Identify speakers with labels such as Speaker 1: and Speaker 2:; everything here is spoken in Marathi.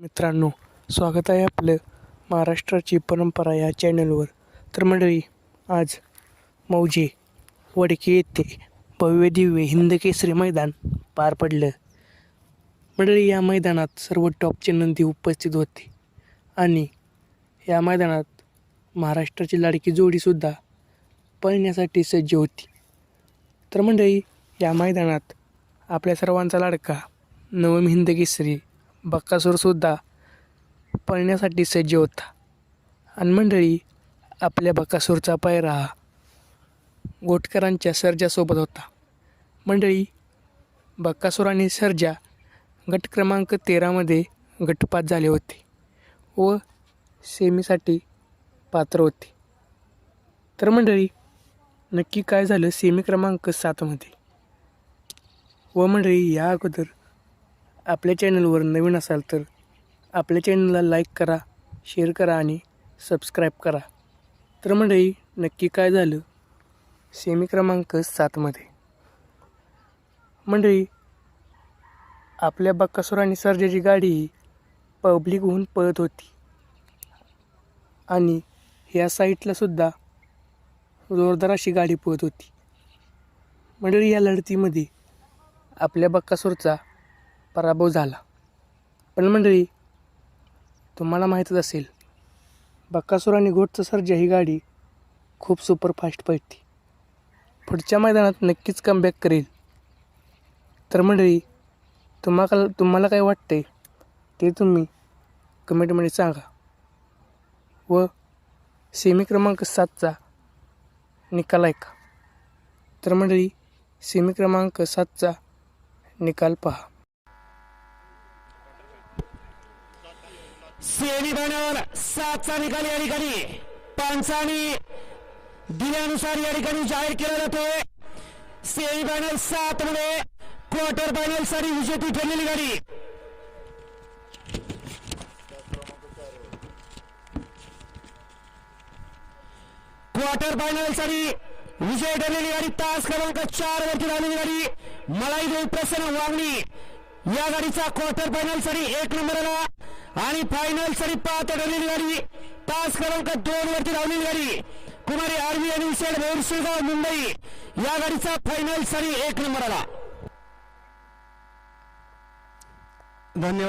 Speaker 1: मित्रांनो स्वागत आहे आपलं महाराष्ट्राची परंपरा या चॅनलवर तर मंडळी आज मौजे वडके येथे भव्य दिव्य हिंदकेसरी मैदान पार पडलं. मंडळी या मैदानात सर्व टॉपचे नंदी उपस्थित होते. आणि या मैदानात महाराष्ट्राची लाडकी जोडीसुद्धा पळण्यासाठी सज्ज होती. तर मंडळी या मैदानात आपल्या सर्वांचा लाडका नवम हिंदकेसरी बक्कासूरसुद्धा पळण्यासाठी सज्ज होता. आणि मंडळी आपल्या बक्कासूरचा पायरा हा गोटकरांच्या सर्जासोबत होता. मंडळी बक्कासूर आणि सर्जा गट क्रमांक तेरामध्ये गटपात झाले होते व सेमीसाठी पात्र होते. तर मंडळी नक्की काय झालं सेमी क्रमांक सातमध्ये व मंडळी या अगोदर आपल्या चॅनलवर नवीन असाल तर आपल्या चॅनलला लाईक करा शेअर करा आणि सबस्क्राईब करा. तर मंडळी नक्की काय झालं? सेमी क्रमांक सातमध्ये मंडळी आपल्या बक्कासूर आणि सर्जाची गाडी ही पब्लिक होऊन पळत होती. आणि ह्या साईटलासुद्धा जोरदार अशी गाडी पळत होती. मंडळी या लढतीमध्ये आपल्या बक्कासूरचा पराभव झाला. पण मंडळी तुम्हाला माहीतच असेल बक्कासूर आणि गोटचं सर्जा ही गाडी खूप सुपरफास्ट पळते. पुढच्या मैदानात नक्कीच कमबॅक करेल. तर मंडळी तुम्हाला तुम्हाला काय वाटते ते तुम्ही कमेंटमध्ये सांगा. व सेमी क्रमांक सातचा निकाल ऐका. तर मंडळी सेमी क्रमांक सातचा निकाल पहा.
Speaker 2: सेमी फायनल सातचा निकाल या ठिकाणी. पंचानी दिल्यानुसार या ठिकाणी जाहीर केला जातोय सेमी सात मध्ये क्वार्टर फायनलसाठी विजेती ठरलेली गाडी. क्वार्टर फायनलसाठी विजय ठरलेली गाडी तास क्रमांक चार वरती राहिलेली गाडी. मलाई देव प्रसन्न वागणी या गाडीचा क्वार्टर फायनलसाठी एक नंबरला आणि फायनल सरी पाच ठरलेली गाडी पाच क्रमांक दोन वरती धावलेली गाडी कुमारी आर्मी आणि विशेष बोरशेगाव मुंबई. या गाडीचा फायनल सरी एक नंबर आला धन्यवाद.